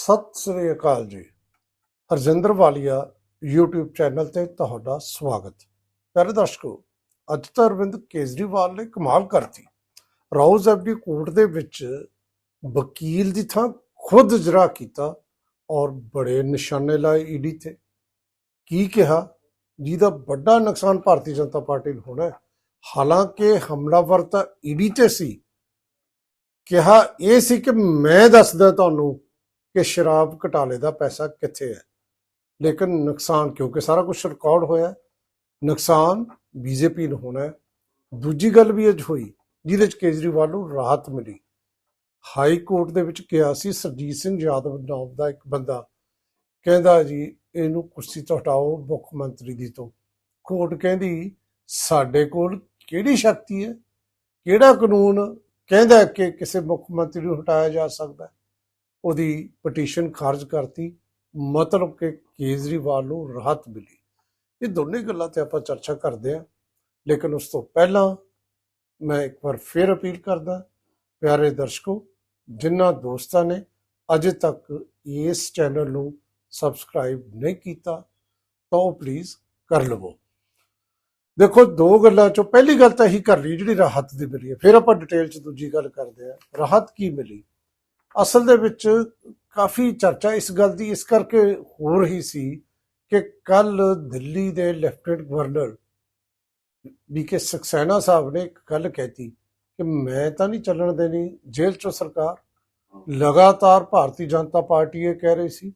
ਸਤਿ ਸ੍ਰੀ ਅਕਾਲ ਜੀ। ਹਰਜਿੰਦਰ ਵਾਲੀਆ YouTube channel ਤੇ ਤੁਹਾਡਾ ਸਵਾਗਤ। ਪਿਆਰੇ ਦਰਸ਼ਕੋ, ਅੱਜ ਤਾਂ ਅਰਵਿੰਦ ਕੇਜਰੀਵਾਲ ਨੇ ਕਮਾਲ ਕਰਤੀ। ਰਾਉਜ਼ ਐਫਡੀ ਕੋਰਟ ਦੇ ਵਿੱਚ ਵਕੀਲ ਦੀ ਥਾਂ ਖੁਦ ਜਰਾ ਕੀਤਾ ਔਰ ਬੜੇ ਨਿਸ਼ਾਨੇ ਲਾਏ ਈਡੀ ਤੇ। ਕੀ ਕਿਹਾ? ਜਿਹਦਾ ਵੱਡਾ ਨੁਕਸਾਨ ਭਾਰਤੀ ਜਨਤਾ ਪਾਰਟੀ ਨੂੰ ਹੋਣਾ ਹਾਲਾਂਕਿ ਹਮਲਾਵਰ ਤਾਂ ਈਡੀ ਤੇ ਸੀ। ਕਿਹਾ ਇਹ ਸੀ ਕਿ ਮੈਂ ਦੱਸਦਾ ਤੁਹਾਨੂੰ ਕਿ ਸ਼ਰਾਬ ਘਟਾਲੇ ਦਾ ਪੈਸਾ ਕਿੱਥੇ ਹੈ? ਲੇਕਿਨ ਨੁਕਸਾਨ ਕਿਉਂਕਿ ਸਾਰਾ ਕੁਝ ਰਿਕਾਰਡ ਹੋਇਆ ਹੈ, ਨੁਕਸਾਨ ਬੀਜੇਪੀ ਨੂੰ ਹੋਣਾ ਹੈ। ਦੂਜੀ ਗੱਲ ਵੀ ਅੱਜ ਹੋਈ ਜਿਹਦੇ ਚ ਕੇਜਰੀਵਾਲ ਨੂੰ ਰਾਹਤ ਮਿਲੀ। ਹਾਈ ਕੋਰਟ ਦੇ ਵਿੱਚ ਕਿਹਾ ਸੀ ਸਰਜੀਤ ਸਿੰਘ ਯਾਦਵ ਨਾਮ ਦਾ ਇੱਕ ਬੰਦਾ ਕਹਿੰਦਾ ਜੀ ਇਹਨੂੰ ਕੁਰਸੀ ਤੋਂ ਹਟਾਓ ਮੁੱਖ ਮੰਤਰੀ ਦੀ ਤੋਂ। ਕੋਰਟ ਕਹਿੰਦੀ ਸਾਡੇ ਕੋਲ ਕਿਹੜੀ ਸ਼ਕਤੀ ਹੈ? ਕਿਹੜਾ ਕਾਨੂੰਨ ਕਹਿੰਦਾ ਕਿ ਕਿਸੇ ਮੁੱਖ ਮੰਤਰੀ ਨੂੰ ਹਟਾਇਆ ਜਾ ਸਕਦਾ ਹੈ? ਉਹਦੀ ਪਟੀਸ਼ਨ ਖਾਰਜ ਕਰਤੀ, ਮਤਲਬ ਕਿ ਕੇਜਰੀਵਾਲ ਨੂੰ ਰਾਹਤ ਮਿਲੀ। ਇਹ ਦੋਨੇ ਗੱਲਾਂ ਤੇ ਆਪਾਂ ਚਰਚਾ ਕਰਦੇ ਹਾਂ, ਲੇਕਿਨ ਉਸ ਤੋਂ ਪਹਿਲਾਂ ਮੈਂ ਇੱਕ ਵਾਰ ਫੇਰ ਅਪੀਲ ਕਰਦਾ, ਪਿਆਰੇ ਦਰਸ਼ਕੋ, ਜਿਨ੍ਹਾਂ ਦੋਸਤਾਂ ਨੇ ਅਜੇ ਤੱਕ ਇਸ ਚੈਨਲ ਨੂੰ ਸਬਸਕ੍ਰਾਈਬ ਨਹੀਂ ਕੀਤਾ, ਤਾਂ ਉਹ ਪਲੀਜ਼ ਕਰ ਲਵੋ। ਦੇਖੋ, ਦੋ ਗੱਲਾਂ ਚੋਂ ਪਹਿਲੀ ਗੱਲ ਤਾਂ ਇਹੀ ਕਰ ਲਈ, ਜਿਹੜੀ ਰਾਹਤ ਦੀ ਮਿਲੀ ਹੈ। ਫਿਰ ਆਪਾਂ ਡਿਟੇਲ ਚ ਦੂਜੀ ਗੱਲ ਕਰਦੇ ਹਾਂ। ਰਾਹਤ ਕੀ ਮਿਲੀ? ਅਸਲ ਦੇ ਵਿੱਚ ਕਾਫੀ ਚਰਚਾ ਇਸ ਗੱਲ ਦੀ ਇਸ ਕਰਕੇ ਹੋ ਰਹੀ ਸੀ ਕਿ ਕੱਲ ਦਿੱਲੀ ਦੇ lieutenant governor V K Saxena ਸਾਹਿਬ ਨੇ ਇੱਕ ਗੱਲ ਕਹਿਤੀ ਕਿ ਮੈਂ ਤਾਂ ਨਹੀਂ ਚੱਲਣ ਦੇਣੀ, ਜੇਲ੍ਹ ਚੋਂ ਸਰਕਾਰ। ਲਗਾਤਾਰ ਭਾਰਤੀ ਜਨਤਾ ਪਾਰਟੀ ਇਹ ਕਹਿ ਰਹੀ ਸੀ,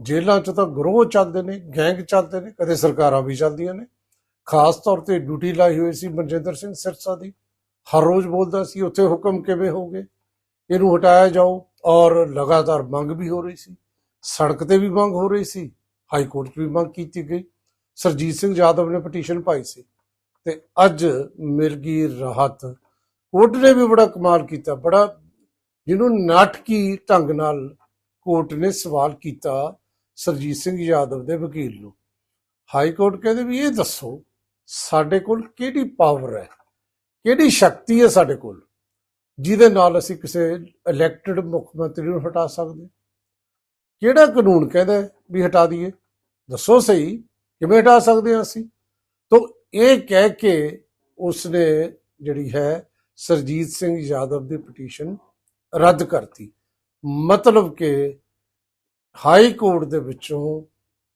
ਜੇਲ੍ਹਾਂ 'ਚ ਤਾਂ ਗਰੋਹ ਚੱਲਦੇ ਨੇ, ਗੈਂਗ ਚੱਲਦੇ ਨੇ, ਕਦੇ ਸਰਕਾਰਾਂ ਵੀ ਚੱਲਦੀਆਂ ਨੇ। ਖਾਸ ਤੌਰ ਤੇ ਡਿਊਟੀ ਲਾਈ ਹੋਈ ਸੀ ਮਨਜਿੰਦਰ ਸਿੰਘ ਸਿਰਸਾ ਦੀ, ਹਰ ਰੋਜ਼ ਬੋਲਦਾ ਸੀ, ਉੱਥੇ ਹੁਕਮ ਕਿਵੇਂ ਹੋਗੇ ਇਹਨੂੰ ਹਟਾਇਆ ਜਾਓ ਔਰ ਲਗਾਤਾਰ ਮੰਗ ਵੀ ਹੋ ਰਹੀ ਸੀ, ਸੜਕ ਤੇ ਵੀ ਮੰਗ ਹੋ ਰਹੀ ਸੀ, ਹਾਈ ਕੋਰਟ 'ਚ ਵੀ ਮੰਗ ਕੀਤੀ ਗਈ। ਸਰਜੀਤ ਸਿੰਘ ਯਾਦਵ ਨੇ ਪਟੀਸ਼ਨ ਪਾਈ ਸੀ ਤੇ ਅੱਜ ਮਿਲ ਗਈ ਰਾਹਤ ਕੋਰਟ ਨੇ ਵੀ ਬੜਾ ਕਮਾਲ ਕੀਤਾ, ਬੜਾ ਜਿਹਨੂੰ ਨਾਟਕੀ ਢੰਗ ਨਾਲ ਕੋਰਟ ਨੇ ਸਵਾਲ ਕੀਤਾ ਸਰਜੀਤ ਸਿੰਘ ਯਾਦਵ ਦੇ ਵਕੀਲ ਨੂੰ। ਹਾਈ ਕੋਰਟ ਕਹਿੰਦੇ ਵੀ ਇਹ ਦੱਸੋ ਸਾਡੇ ਕੋਲ ਕਿਹੜੀ ਪਾਵਰ ਹੈ, ਕਿਹੜੀ ਸ਼ਕਤੀ ਹੈ ਸਾਡੇ ਕੋਲ? ਜਿਹਦੇ ਨਾਲ ਅਸੀਂ ਕਿਸੇ ਇਲੈਕਟਿਡ ਮੁੱਖ ਮੰਤਰੀ ਨੂੰ ਹਟਾ ਸਕਦੇ ਕਿਹੜਾ ਕਾਨੂੰਨ ਕਹਿੰਦਾ ਹੈ ਵੀ ਹਟਾ ਦਈਏ? ਦੱਸੋ ਸਹੀ, ਕਿਵੇਂ ਹਟਾ ਸਕਦੇ ਹਾਂ ਅਸੀਂ? ਤੋਂ ਇਹ ਕਹਿ ਕੇ ਉਸਨੇ ਜਿਹੜੀ ਹੈ ਸਰਜੀਤ ਸਿੰਘ ਯਾਦਵ ਦੀ ਪਟੀਸ਼ਨ ਰੱਦ ਕਰਤੀ। ਮਤਲਬ ਕਿ ਹਾਈ ਕੋਰਟ ਦੇ ਵਿੱਚੋਂ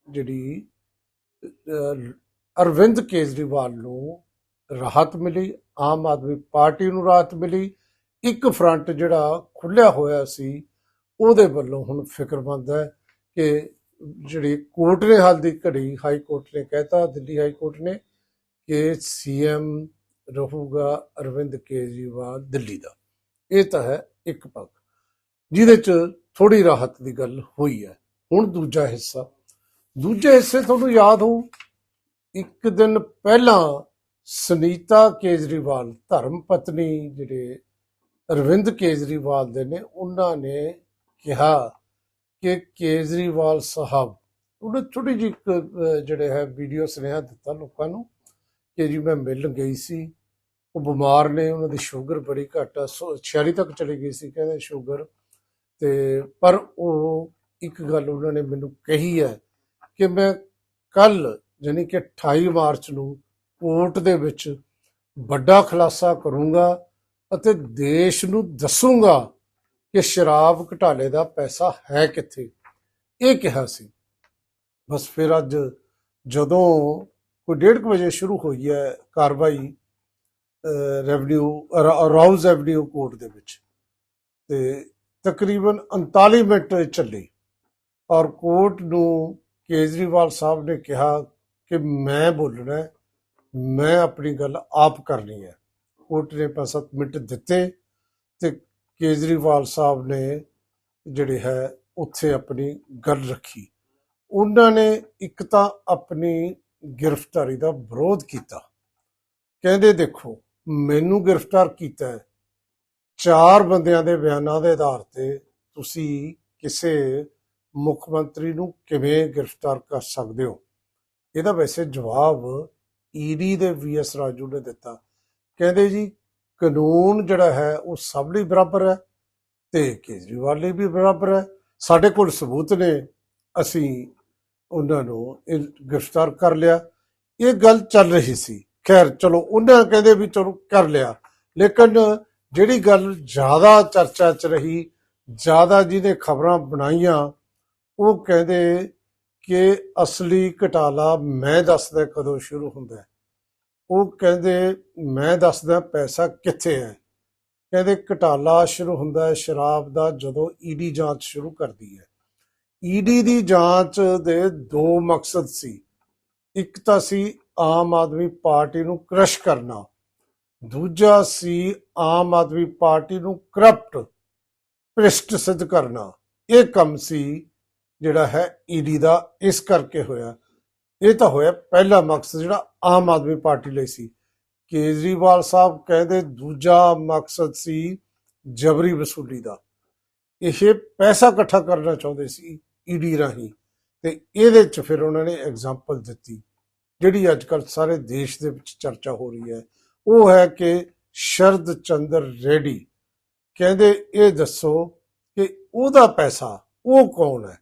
ਜਿਹੜੀ ਅਰਵਿੰਦ ਕੇਜਰੀਵਾਲ ਨੂੰ ਰਾਹਤ ਮਿਲੀ, ਆਮ ਆਦਮੀ ਪਾਰਟੀ ਨੂੰ ਰਾਹਤ ਮਿਲੀ ਇੱਕ ਫਰੰਟ ਜਿਹੜਾ ਖੁੱਲਿਆ ਹੋਇਆ ਸੀ, ਉਹਦੇ ਵੱਲੋਂ ਹੁਣ ਫਿਕਰਮੰਦ ਹੈ ਕਿ ਜਿਹੜੀ ਕੋਰਟ ਨੇ ਹਾਲ ਦੀ ਘੜੀ ਹਾਈ ਕੋਰਟ ਨੇ ਕਹਿਤਾ, ਦਿੱਲੀ ਹਾਈ ਕੋਰਟ ਨੇ ਕਿ ਸੀਐਮ ਰਹੂਗਾ ਅਰਵਿੰਦ ਕੇਜਰੀਵਾਲ ਦਿੱਲੀ ਦਾ। ਇਹ ਤਾਂ ਹੈ ਇੱਕ ਪੱਖ। ਜਿਹਦੇ ਚ ਥੋੜੀ ਰਾਹਤ ਦੀ ਗੱਲ ਹੋਈ ਹੈ। ਹੁਣ ਦੂਜਾ ਹਿੱਸਾ। ਦੂਜੇ ਹਿੱਸੇ ਤੁਹਾਨੂੰ ਯਾਦ ਹੋ ਇੱਕ ਦਿਨ ਪਹਿਲਾਂ ਸੁਨੀਤਾ ਕੇਜਰੀਵਾਲ ਧਰਮ ਪਤਨੀ ਜਿਹੜੇ ਅਰਵਿੰਦ ਕੇਜਰੀਵਾਲ ਦੇ ਨੇ ਉਹਨਾਂ ਨੇ ਕਿਹਾ ਕਿ ਕੇਜਰੀਵਾਲ ਸਾਹਿਬ ਉਹਨੇ ਛੋਟੀ ਜਿਹੀ ਇੱਕ, ਜਿਹੜੇ ਹੈ ਵੀਡੀਓ ਸੁਨੇਹਾ ਦਿੱਤਾ ਲੋਕਾਂ ਨੂੰ ਕਿ ਜੀ ਮੈਂ ਮਿਲ ਗਈ ਸੀ ਉਹ ਬਿਮਾਰ ਨੇ ਉਹਨਾਂ ਦੀ ਸ਼ੂਗਰ ਬੜੀ ਘੱਟ ਆ 46 ਤੱਕ ਚਲੀ ਗਈ ਸੀ ਕਹਿੰਦੇ ਸ਼ੂਗਰ ਤੇ ਪਰ ਉਹ ਇੱਕ ਗੱਲ ਉਹਨਾਂ ਨੇ ਮੈਨੂੰ ਕਹੀ ਹੈ ਕਿ ਮੈਂ ਕੱਲ ਯਾਨੀ ਕਿ 28 ਮਾਰਚ ਨੂੰ ਕੋਰਟ ਦੇ ਵਿੱਚ ਵੱਡਾ ਖੁਲਾਸਾ ਕਰੂੰਗਾ ਅਤੇ ਦੇਸ਼ ਨੂੰ ਦੱਸੂਗਾ ਕਿ ਸ਼ਰਾਬ ਘਟਾਲੇ ਦਾ ਪੈਸਾ ਹੈ ਕਿੱਥੇ। ਇਹ ਕਿਹਾ ਸੀ। ਬਸ ਫਿਰ ਅੱਜ ਜਦੋਂ ਕੋਈ 1:30 ਵਜੇ ਸ਼ੁਰੂ ਹੋਈ ਹੈ ਕਾਰਵਾਈ ਰੈਵਨਿਊ ਰਾਉਜ਼ ਰੈਵਨਿਊ ਕੋਰਟ ਦੇ ਵਿੱਚ, ਤੇ ਤਕਰੀਬਨ 39 ਮਿੰਟ ਚੱਲੀ। ਔਰ ਕੋਰਟ ਨੂੰ ਕੇਜਰੀਵਾਲ ਸਾਹਿਬ ਨੇ ਕਿਹਾ ਕਿ ਮੈਂ ਬੋਲਣਾ ਮੈਂ ਆਪਣੀ ਗੱਲ ਆਪ ਕਰਨੀ ਹੈ। ਕੋਰਟ ਨੇ 5 ਮਿੰਟ ਦਿੱਤੇ ਤੇ ਕੇਜਰੀਵਾਲ ਸਾਹਿਬ ਨੇ ਜਿਹੜੇ ਹੈ ਉੱਥੇ ਆਪਣੀ ਗੱਲ ਰੱਖੀ। ਉਹਨਾਂ ਨੇ ਇੱਕ ਤਾਂ ਆਪਣੀ ਗ੍ਰਿਫਤਾਰੀ ਦਾ ਵਿਰੋਧ ਕੀਤਾ। ਕਹਿੰਦੇ ਦੇਖੋ, ਮੈਨੂੰ ਗ੍ਰਿਫਤਾਰ ਕੀਤਾ ਚਾਰ ਬੰਦਿਆਂ ਦੇ ਬਿਆਨਾਂ ਦੇ ਆਧਾਰ ਤੇ ਤੁਸੀਂ ਕਿਸੇ ਮੁੱਖ ਮੰਤਰੀ ਨੂੰ ਕਿਵੇਂ ਗ੍ਰਿਫਤਾਰ ਕਰ ਸਕਦੇ ਹੋ? ਇਹਦਾ ਵੈਸੇ ਜਵਾਬ ਈਡੀ ਦੇ ਵੀਐਸ ਰਾਜੂ ਨੇ ਦਿੱਤਾ। ਕਹਿੰਦੇ ਜੀ ਕਾਨੂੰਨ ਜਿਹੜਾ ਹੈ ਉਹ ਸਭ ਲਈ ਬਰਾਬਰ ਹੈ ਤੇ ਕੇਜਰੀਵਾਲ ਲਈ ਵੀ ਬਰਾਬਰ ਹੈ। ਸਾਡੇ ਕੋਲ ਸਬੂਤ ਨੇ, ਅਸੀਂ ਉਹਨਾਂ ਨੂੰ ਇਹ ਗ੍ਰਿਫਤਾਰ ਕਰ ਲਿਆ। ਇਹ ਗੱਲ ਚੱਲ ਰਹੀ ਸੀ। ਖੈਰ, ਚਲੋ ਉਹਨਾਂ ਕਹਿੰਦੇ ਵੀ ਚਲੋ ਕਰ ਲਿਆ। ਲੇਕਿਨ ਜਿਹੜੀ ਗੱਲ ਜ਼ਿਆਦਾ ਚਰਚਾ 'ਚ ਰਹੀ, ਜ਼ਿਆਦਾ ਜਿਹਨੇ ਖਬਰਾਂ ਬਣਾਈਆਂ, ਉਹ ਕਹਿੰਦੇ ਕਿ ਅਸਲੀ ਘਟਾਲਾ ਮੈਂ ਦੱਸਦਾ ਕਦੋਂ ਸ਼ੁਰੂ ਹੁੰਦਾ ਉਹ ਕਹਿੰਦੇ, ਮੈਂ ਦੱਸਦਾ ਪੈਸਾ ਕਿੱਥੇ ਹੈ? ਕਹਿੰਦੇ, ਘਟਾਲਾ ਸ਼ੁਰੂ ਹੁੰਦਾ ਹੈ ਸ਼ਰਾਬ ਦਾ ਜਦੋਂ ਈਡੀ ਜਾਂਚ ਸ਼ੁਰੂ ਕਰਦੀ ਹੈ। ਈਡੀ ਦੀ ਜਾਂਚ ਦੇ ਦੋ ਮਕਸਦ ਸੀ। ਇੱਕ ਤਾਂ ਸੀ ਆਮ ਆਦਮੀ ਪਾਰਟੀ ਨੂੰ ਕ੍ਰਸ਼ ਕਰਨਾ। ਦੂਜਾ ਸੀ ਆਮ ਆਦਮੀ ਪਾਰਟੀ ਨੂੰ ਕਰਪਟ, ਭ੍ਰਿਸ਼ਟ ਸਿੱਧ ਕਰਨਾ। ਇਹ ਕੰਮ ਸੀ ਜਿਹੜਾ ਹੈ ਈਡੀ ਦਾ, ਇਸ ਕਰਕੇ ਹੋਇਆ। ਇਹ ਤਾਂ ਹੋਇਆ, ਪਹਿਲਾ ਮਕਸਦ ਜਿਹੜਾ ਆਮ ਆਦਮੀ ਪਾਰਟੀ ਲਈ ਸੀ। ਕੇਜਰੀਵਾਲ ਸਾਹਿਬ ਕਹਿੰਦੇ ਦੂਜਾ ਮਕਸਦ ਸੀ ਜਬਰੀ ਵਸੂਲੀ ਦਾ। ਇਹ ਪੈਸਾ ਇਕੱਠਾ ਕਰਨਾ ਚਾਹੁੰਦੇ ਸੀ ਈਡੀ ਰਾਹੀਂ ਤੇ ਇਹਦੇ ਚ ਫਿਰ ਉਹਨਾਂ ਨੇ ਐਗਜ਼ਾਮਪਲ ਦਿੱਤੀ, ਜਿਹੜੀ ਅੱਜ ਕੱਲ ਸਾਰੇ ਦੇਸ਼ ਦੇ ਵਿੱਚ ਚਰਚਾ ਹੋ ਰਹੀ ਹੈ। ਉਹ ਹੈ ਕਿ ਸ਼ਰਦ ਚੰਦਰ ਰੈਡੀ। ਕਹਿੰਦੇ ਇਹ ਦੱਸੋ ਕਿ ਉਹਦਾ ਪੈਸਾ ਉਹ ਕੌਣ ਹੈ?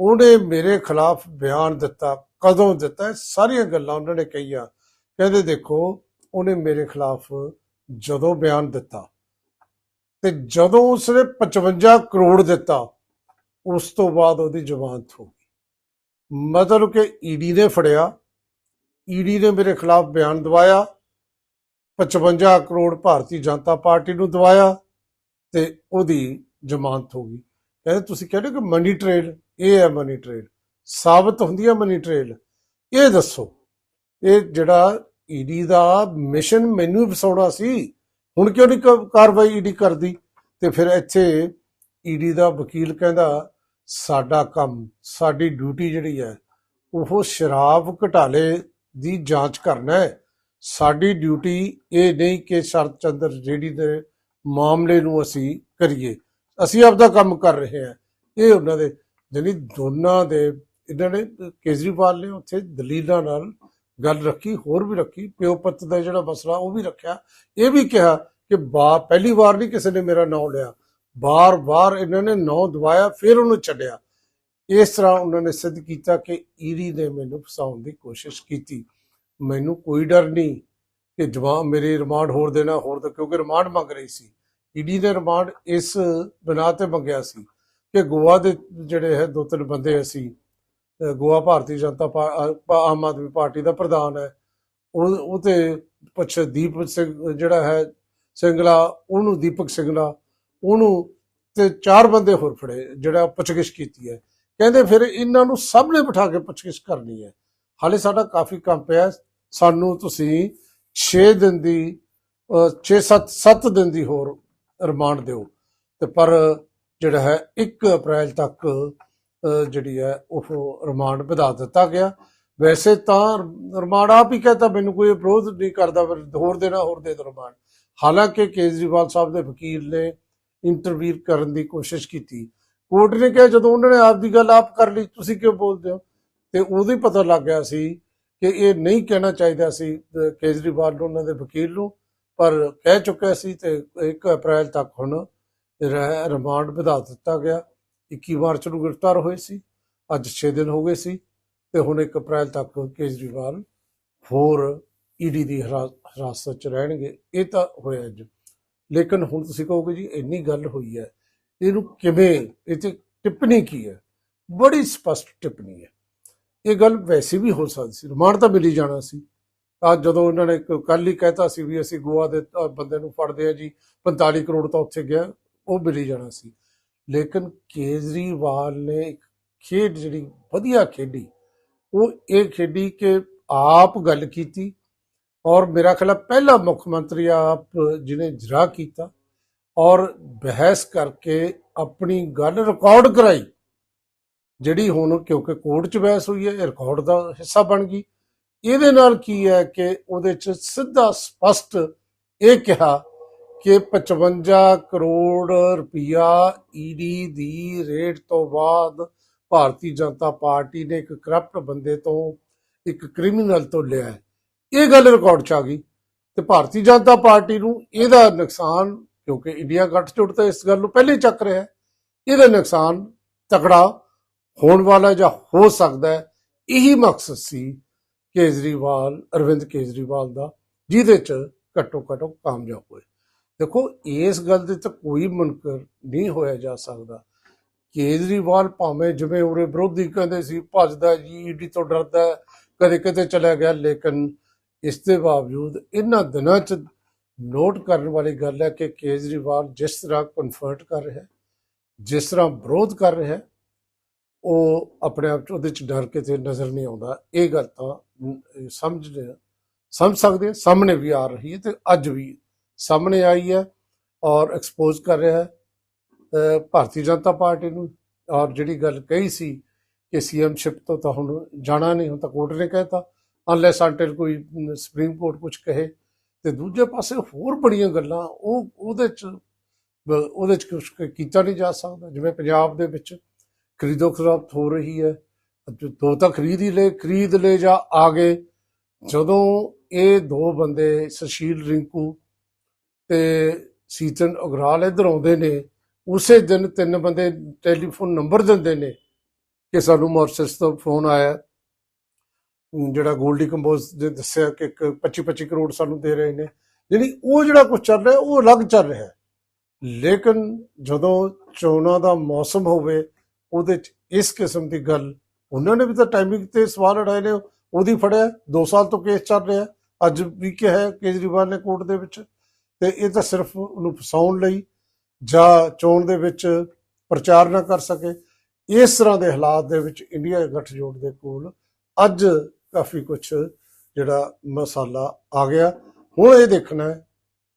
ਉਹਨੇ ਮੇਰੇ ਖਿਲਾਫ ਬਿਆਨ ਦਿੱਤਾ ਕਦੋਂ ਦਿੱਤਾ ਇਹ ਸਾਰੀਆਂ ਗੱਲਾਂ ਉਹਨਾਂ ਨੇ ਕਹੀਆਂ। ਕਹਿੰਦੇ ਦੇਖੋ, ਉਹਨੇ ਮੇਰੇ ਖਿਲਾਫ ਜਦੋਂ ਬਿਆਨ ਦਿੱਤਾ ਤੇ ਜਦੋਂ ਉਸਨੇ 55 ਕਰੋੜ ਦਿੱਤਾ, ਉਸ ਤੋਂ ਬਾਅਦ ਉਹਦੀ ਜ਼ਮਾਨਤ ਹੋ ਗਈ। ਮਤਲਬ ਕਿ ਈਡੀ ਨੇ ਫੜਿਆ, ਈਡੀ ਨੇ ਮੇਰੇ ਖਿਲਾਫ ਬਿਆਨ ਦਵਾਇਆ 55 ਕਰੋੜ ਭਾਰਤੀ ਜਨਤਾ ਪਾਰਟੀ ਨੂੰ ਦਵਾਇਆ ਤੇ ਉਹਦੀ ਜ਼ਮਾਨਤ ਹੋ ਗਈ। ਕਹਿੰਦੇ ਤੁਸੀਂ ਕਹਿੰਦੇ ਕਿ ਮਨੀ ਟ੍ਰੇਲ ਇਹ ਹੈ ਮਨੀ ਟ੍ਰੇਲ ਸਾਬਤ ਹੁੰਦੀ ਹੈ ਮਨੀ ਟ੍ਰੇਲ ਇਹ ਦੱਸੋ, ਇਹ ਜਿਹੜਾ ਈਡੀ ਦਾ ਮਿਸ਼ਨ ਮੈਨੂੰ ਹੀ ਫਸਾਉਣਾ ਸੀ, ਹੁਣ ਕਿਉਂ ਨਹੀਂ ਕ- ਕਾਰਵਾਈ ਈਡੀ ਕਰਦੀ? ਤੇ ਫਿਰ ਇੱਥੇ ਈਡੀ ਦਾ ਵਕੀਲ ਕਹਿੰਦਾ, ਸਾਡਾ ਕੰਮ, ਸਾਡੀ ਡਿਊਟੀ ਜਿਹੜੀ ਹੈ, ਉਹ ਸ਼ਰਾਬ ਘਟਾਲੇ ਦੀ ਜਾਂਚ ਕਰਨਾ ਹੈ। ਸਾਡੀ ਡਿਊਟੀ ਇਹ ਨਹੀਂ ਕਿ ਸ਼ਰਤ ਚੰਦਰ ਜਿਹੜੀ ਦੇ ਮਾਮਲੇ ਨੂੰ ਅਸੀਂ ਕਰੀਏ। ਅਸੀਂ ਆਪਦਾ ਕੰਮ ਕਰ ਰਹੇ ਹਾਂ। ਇਹ ਉਹਨਾਂ ਦੇ ਜਾਣੀ ਦੋਨਾਂ ਦੇ ਇਹਨਾਂ ਨੇ ਕੇਜਰੀਵਾਲ ਨੇ ਉੱਥੇ ਦਲੀਲਾਂ ਨਾਲ ਗੱਲ ਰੱਖੀ, ਹੋਰ ਵੀ ਰੱਖੀ, ਪਿਓ ਪੁੱਤ ਦਾ ਜਿਹੜਾ ਮਸਲਾ ਉਹ ਵੀ ਰੱਖਿਆ। ਇਹ ਵੀ ਕਿਹਾ ਕਿ ਬਾ, ਪਹਿਲੀ ਵਾਰ ਨਹੀਂ ਕਿਸੇ ਨੇ ਮੇਰਾ ਨਾਮ ਲਿਆ। ਬਾਰ-ਬਾਰ ਇਹਨਾਂ ਨੇ ਨਾਮ ਦਵਾਇਆ, ਫਿਰ ਉਹਨੂੰ ਛੱਡਿਆ। ਇਸ ਤਰ੍ਹਾਂ ਉਹਨਾਂ ਨੇ ਸਿੱਧ ਕੀਤਾ ਕਿ ਈਡੀ ਨੇ ਮੈਨੂੰ ਫਸਾਉਣ ਦੀ ਕੋਸ਼ਿਸ਼ ਕੀਤੀ। ਮੈਨੂੰ ਕੋਈ ਡਰ ਨਹੀਂ ਕਿ ਜਵਾਬ ਮੇਰੇ ਰਿਮਾਂਡ ਹੋਰ ਦੇਣਾ, ਹੋਰ ਤਾਂ ਕਿਉਂਕਿ ਰਿਮਾਂਡ ਮੰਗ ਰਹੀ ਸੀ। ਈਡੀ ਨੇ ਰਿਮਾਂਡ ਇਸ ਬਿਨਾਂ ਤੇ ਮੰਗਿਆ ਸੀ ਕਿ ਗੋਆ ਦੇ ਜਿਹੜੇ ਹੈ ਦੋ ਤਿੰਨ ਬੰਦੇ ਅਸੀਂ ਗੋਆ ਭਾਰਤੀ ਜਨਤਾ ਆਮ ਆਦਮੀ ਪਾਰਟੀ ਦਾ ਪ੍ਰਧਾਨ ਹੈ। ਉਹ ਉਹ ਤੇ ਪੁੱਛ ਦੀਪ ਸਿੰਘ ਜਿਹੜਾ ਹੈ, ਸਿੰਗਲਾ, ਉਹਨੂੰ ਦੀਪਕ ਸਿੰਗਲਾ, ਉਹਨੂੰ ਤੇ ਚਾਰ ਬੰਦੇ ਹੋਰ ਫੜੇ, ਜਿਹੜਾ ਪੁੱਛਗਿੱਛ ਕੀਤੀ ਹੈ। ਕਹਿੰਦੇ ਫਿਰ ਇਹਨਾਂ ਨੂੰ ਸਭ ਨੇ ਬਿਠਾ ਕੇ ਪੁੱਛਗਿੱਛ ਕਰਨੀ ਹੈ। ਹਾਲੇ ਸਾਡਾ ਕਾਫੀ ਕੰਮ ਪਿਆ ਸਾਨੂੰ ਤੁਸੀਂ 6 ਦਿਨ ਦੀ 6 7 7 ਦਿਨ ਦੀ ਹੋਰ ਰਿਮਾਂਡ ਦਿਓ। ਤੇ ਪਰ ਜਿਹੜਾ ਹੈ 1 ਅਪ੍ਰੈਲ ਤੱਕ ਜਿਹੜੀ ਹੈ, ਉਹ ਰਿਮਾਂਡ ਵਧਾ ਦਿੱਤਾ ਗਿਆ। ਵੈਸੇ ਤਾਂ ਰਿਮਾਂਡ ਆਪ ਹੀ ਕਹਤਾ, ਮੈਨੂੰ ਕੋਈ ਵਿਰੋਧ ਨਹੀਂ ਕਰਦਾ, ਪਰ ਹੋਰ ਦੇਣਾ ਹੋਰ ਦੇ ਰਿਮਾਂਡ। ਹਾਲਾਂਕਿ ਕੇਜਰੀਵਾਲ ਸਾਹਿਬ ਦੇ ਵਕੀਲ ਨੇ ਇੰਟਰਵੀਅਰ ਕਰਨ ਦੀ ਕੋਸ਼ਿਸ਼ ਕੀਤੀ। ਕੋਰਟ ਨੇ ਕਿਹਾ, ਜਦੋਂ ਉਹਨਾਂ ਨੇ ਆਪ ਦੀ ਗੱਲ ਆਪ ਕਰ ਲਈ, ਤੁਸੀਂ ਕਿਉਂ ਬੋਲਦੇ ਹੋ? ਤੇ ਉਦੋਂ ਹੀ ਪਤਾ ਲੱਗ ਗਿਆ ਸੀ ਕਿ ਇਹ ਨਹੀਂ ਕਹਿਣਾ ਚਾਹੀਦਾ ਸੀ ਕੇਜਰੀਵਾਲ ਨੂੰ, ਉਹਨਾਂ ਦੇ ਵਕੀਲ ਨੂੰ। ਪਰ ਕਹਿ ਚੁੱਕਿਆ ਸੀ ਤੇ 1 ਅਪ੍ਰੈਲ ਤੱਕ ਹੁਣ ਰਿਮਾਂਡ ਵਧਾ ਦਿੱਤਾ ਗਿਆ। 21 ਮਾਰਚ ਨੂੰ ਗ੍ਰਿਫਤਾਰ ਹੋਏ ਸੀ, ਅੱਜ 6 ਦਿਨ ਹੋ ਗਏ ਸੀ ਤੇ ਹੁਣ 1 ਅਪ੍ਰੈਲ ਤੱਕ ਕੇਜਰੀਵਾਲ ਹੋਰ ਈਡੀ ਦੀ ਹਿਰਾ- ਹਿਰਾਸਤ ਚ ਰਹਿਣਗੇ, ਇਹ ਤਾਂ ਹੋਇਆ ਅੱਜ। ਲੇਕਿਨ ਹੁਣ ਤੁਸੀਂ ਕਹੋਗੇ ਜੀ, ਇੰਨੀ ਗੱਲ ਹੋਈ ਹੈ, ਇਹਨੂੰ ਕਿਵੇਂ, ਇਹ ਤੇ ਟਿੱਪਣੀ ਕੀ ਹੈ? ਬੜੀ ਸਪਸ਼ਟ ਟਿੱਪਣੀ ਹੈ। ਇਹ ਗੱਲ ਵੈਸੇ ਵੀ ਹੋ ਸਕਦੀ ਸੀ, ਰਿਮਾਂਡ ਤਾਂ ਮਿਲੀ ਜਾਣਾ ਸੀ। ਅੱਜ ਜਦੋਂ ਉਹਨਾਂ ਨੇ ਕੱਲ ਹੀ ਕਹਿਤਾ ਸੀ ਵੀ ਅਸੀਂ ਗੋਆ ਦੇ ਬੰਦੇ ਨੂੰ ਫੜਦੇ ਆ ਜੀ 45 ਕਰੋੜ ਤਾਂ ਉੱਥੇ ਗਿਆ, ਉਹ ਮਿਲੀ ਜਾਣਾ ਸੀ। ਲੇਕਿਨ ਕੇਜਰੀਵਾਲ ਨੇ ਇੱਕ ਖੇਡ ਜਿਹੜੀ ਵਧੀਆ ਖੇਡੀ, ਉਹ ਇਹ ਖੇਡੀ ਕਿ ਆਪ ਗੱਲ ਕੀਤੀ ਔਰ ਮੇਰਾ ਖਿਆਲ ਪਹਿਲਾ ਮੁੱਖ ਮੰਤਰੀ ਆਪ ਜਿਹਨੇ ਜਰਾ ਕੀਤਾ ਔਰ ਬਹਿਸ ਕਰਕੇ ਆਪਣੀ ਗੱਲ ਰਿਕਾਰਡ ਕਰਾਈ, ਜਿਹੜੀ ਹੁਣ ਕਿਉਂਕਿ ਕੋਰਟ 'ਚ ਬਹਿਸ ਹੋਈ ਹੈ, ਇਹ ਰਿਕਾਰਡ ਦਾ ਹਿੱਸਾ ਬਣ ਗਈ। ਇਹਦੇ ਨਾਲ ਕੀ ਹੈ ਕਿ ਉਹਦੇ 'ਚ ਸਿੱਧਾ ਸਪਸ਼ਟ ਇਹ ਕਿਹਾ ਕਿ 55 ਕਰੋੜ ਰੁਪਇਆ ਈਡੀ ਦੀ ਰੇਟ ਤੋਂ ਬਾਅਦ ਭਾਰਤੀ ਜਨਤਾ ਪਾਰਟੀ ਨੇ ਇੱਕ ਕਰਪਟ ਬੰਦੇ ਤੋਂ ਇੱਕ ਕ੍ਰਿਮੀਨਲ ਤੋਂ ਲਿਆ ਇਹ ਗੱਲ ਰਿਕਾਰਡ 'ਚ ਆ ਗਈ ਤੇ ਭਾਰਤੀ ਜਨਤਾ ਪਾਰਟੀ ਨੂੰ ਇਹਦਾ ਨੁਕਸਾਨ, ਕਿਉਂਕਿ ਇੰਡੀਆ ਗੱਠਜੋੜ ਤਾਂ ਇਸ ਗੱਲ ਨੂੰ ਪਹਿਲੇ ਚੱਕ ਰਿਹਾ ਇਹਦਾ ਨੁਕਸਾਨ ਤਕੜਾ ਹੋਣ ਵਾਲਾ ਜਾਂ ਹੋ ਸਕਦਾ ਹੈ, ਇਹੀ ਮਕਸਦ ਸੀ ਕੇਜਰੀਵਾਲ, ਅਰਵਿੰਦ ਕੇਜਰੀਵਾਲ ਦਾ, ਜਿਹਦੇ ਚ ਘੱਟੋ ਘੱਟ ਉਹ ਕਾਮਯਾਬ ਹੋਏ। ਦੇਖੋ ਇਸ ਗੱਲ ਦੇ ਤਾਂ ਕੋਈ ਮੁਨਕਰ ਨਹੀਂ ਹੋਇਆ ਜਾ ਸਕਦਾ। ਕੇਜਰੀਵਾਲ ਭਾਵੇਂ ਜਿਵੇਂ ਉਹਦੇ ਵਿਰੋਧੀ ਕਹਿੰਦੇ ਸੀ ਭੱਜਦਾ ਜੀ ਈਡੀ ਤੋਂ ਡਰਦਾ ਹੈ, ਕਦੇ ਕਿਤੇ ਚਲਾ ਗਿਆ ਲੇਕਿਨ ਇਸ ਦੇ ਬਾਵਜੂਦ ਇਹਨਾਂ ਦਿਨਾਂ ਚ ਨੋਟ ਕਰਨ ਵਾਲੀ ਗੱਲ ਹੈ ਕਿ ਕੇਜਰੀਵਾਲ ਜਿਸ ਤਰ੍ਹਾਂ ਕਨਫਰਟ ਕਰ ਰਿਹਾ ਹੈ ਜਿਸ ਤਰ੍ਹਾਂ ਵਿਰੋਧ ਕਰ ਰਿਹਾ ਹੈ ਉਹ ਆਪਣੇ ਆਪ ਚ ਉਹਦੇ ਚ ਡਰ ਕੇ ਤੇ ਨਜ਼ਰ ਨਹੀਂ ਆਉਂਦਾ। ਇਹ ਗੱਲ ਤਾਂ ਅਮ, ਸਮਝ ਸਮਝ ਸਕਦੇ ਸਾਹਮਣੇ ਵੀ ਆ ਰਹੀ ਹੈ ਤੇ ਅੱਜ ਵੀ ਸਾਹਮਣੇ ਆਈ ਹੈ ਔਰ ਐਕਸਪੋਜ਼ ਕਰ ਰਿਹਾ ਹੈ ਭਾਰਤੀ ਜਨਤਾ ਪਾਰਟੀ ਨੂੰ। ਔਰ ਜਿਹੜੀ ਗੱਲ ਕਹੀ ਸੀ ਕਿ ਸੀਐਮ ਸ਼ਿਪ ਤੋਂ ਤਾਂ ਹੁਣ ਜਾਣਾ ਨਹੀਂ, ਹੁਣ ਤਾਂ ਕੋਰਟ ਨੇ ਕਹਿਤਾ। ਅਨਲੈਸ ਅੰਟਿਲ ਕੋਈ ਸੁਪਰੀਮ ਕੋਰਟ ਕੁਝ ਕਹੇ। ਤੇ ਦੂਜੇ ਪਾਸੇ ਹੋਰ ਬੜੀਆਂ ਗੱਲਾਂ, ਉਹ, ਉਹਦੇ ਚ ਉਹਦੇ ਚ ਕੁਝ ਕੀਤਾ ਨਹੀਂ ਜਾ ਸਕਦਾ। ਜਿਵੇਂ ਪੰਜਾਬ ਦੇ ਵਿੱਚ ਖਰੀਦੋ ਖਰਾਬ ਹੋ ਰਹੀ ਹੈ ਦੋ ਤਾਂ ਖਰੀਦ ਹੀ ਲੈ, ਖਰੀਦ ਲੈ ਜਾਂ ਆ ਗਏ ਜਦੋਂ ਇਹ ਦੋ ਬੰਦੇ, ਸੁਸ਼ੀਲ ਰਿੰਕੂ ਤੇ ਸੀਤਨ ਅਗਰਾਲ ਇੱਧਰ ਆਉਂਦੇ ਨੇ, ਉਸੇ ਦਿਨ ਤਿੰਨ ਬੰਦੇ ਟੈਲੀਫੋਨ ਨੰਬਰ ਦਿੰਦੇ ਨੇ ਕਿ ਸਾਨੂੰ ਮੌਰਸਸ ਤੋਂ ਫੋਨ ਆਇਆ। ਜਿਹੜਾ ਗੋਲਡੀ ਕੰਬੋਜ ਨੇ ਦੱਸਿਆ ਕਿ ਇੱਕ 25 25 ਕਰੋੜ ਸਾਨੂੰ ਦੇ ਰਹੇ ਨੇ। ਯਾਨੀ ਉਹ ਜਿਹੜਾ ਕੁਝ ਚੱਲ ਰਿਹਾ, ਉਹ ਅਲੱਗ ਚੱਲ ਰਿਹਾ ਲੇਕਿਨ ਜਦੋਂ ਚੋਣਾਂ ਦਾ ਮੌਸਮ ਹੋਵੇ, ਉਹਦੇ ਚ ਇਸ ਕਿਸਮ ਦੀ ਗੱਲ, ਉਹਨਾਂ ਨੇ ਵੀ ਤਾਂ ਟਾਈਮਿੰਗ ਤੇ ਸਵਾਲ ਉਠਾਏ ਨੇ। ਉਹਦੀ ਫੜਿਆ 2 ਸਾਲ ਤੋਂ ਕੇਸ ਚੱਲ ਰਿਹਾ। ਅੱਜ ਵੀ ਕਿਹਾ ਕੇਜਰੀਵਾਲ ਨੇ ਕੋਰਟ ਦੇ ਵਿੱਚ। ਤੇ ਇਹ ਤਾਂ ਸਿਰਫ ਉਹਨੂੰ ਫਸਾਉਣ ਲਈ ਜਾਂ ਚੋਣ ਦੇ ਵਿੱਚ ਪ੍ਰਚਾਰ ਨਾ ਕਰ ਸਕੇ। ਇਸ ਤਰ੍ਹਾਂ ਦੇ ਹਾਲਾਤ ਦੇ ਵਿੱਚ ਇੰਡੀਆ ਗੱਠਜੋੜ ਦੇ ਕੋਲ ਅੱਜ ਕਾਫੀ ਕੁਝ ਜਿਹੜਾ ਮਸਾਲਾ ਆ ਗਿਆ। ਹੁਣ ਇਹ ਦੇਖਣਾ ਹੈ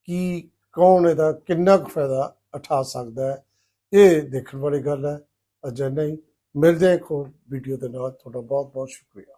ਕਿ ਕੌਣ ਇਹਦਾ ਕਿੰਨਾ ਕੁ ਫਾਇਦਾ ਉਠਾ ਸਕਦਾ ਹੈ। ਇਹ ਦੇਖਣ ਵਾਲੀ ਗੱਲ ਹੈ। ਅਜੇ ਨਹੀਂ। ਮਿਲਦੇ ਹਾਂ ਇੱਕ ਹੋਰ ਵੀਡੀਓ ਦੇ ਨਾਲ। ਤੁਹਾਡਾ ਬਹੁਤ ਬਹੁਤ ਸ਼ੁਕਰੀਆ।